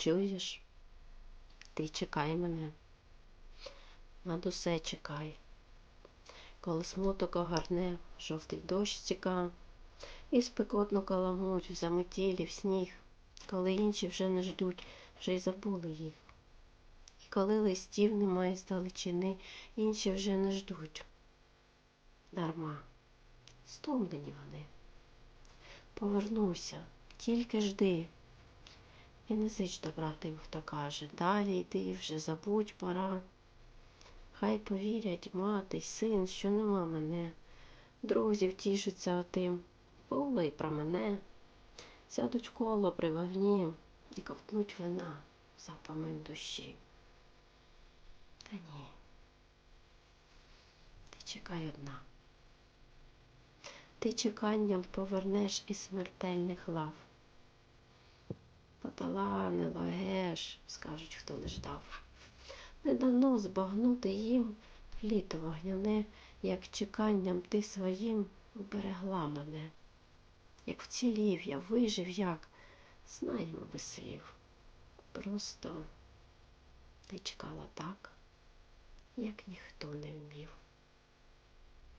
чуєш? Ти чекай мене. Над усе чекай. Коли смуток огарне, жовтий дощ стіка, і спекотно каламуть заметілі в сніг, коли інші вже не ждуть, вже й забули їх. І коли листів немає здалечини, інші вже не ждуть. Дарма, стомлені вони. Повернуся, тільки жди. І не зич добра тим, хто каже, далі йди, вже забудь пора. Хай повірять мати й син, що нема мене. Друзів тішаться тим, було й про мене. Сядуть коло при вогні і ковтнуть вина за помин душі. Та ні. Ти чекай одна. Ти чеканням повернеш із смертельних лав. Поталанило, геш, скажуть, хто не ждав. Не дано збагнути їм літо вогняне, як чеканням ти своїм уберегла мене. Як вцілів я, вижив як, знаємо без слів. Просто ти чекала так, як ніхто не вмів.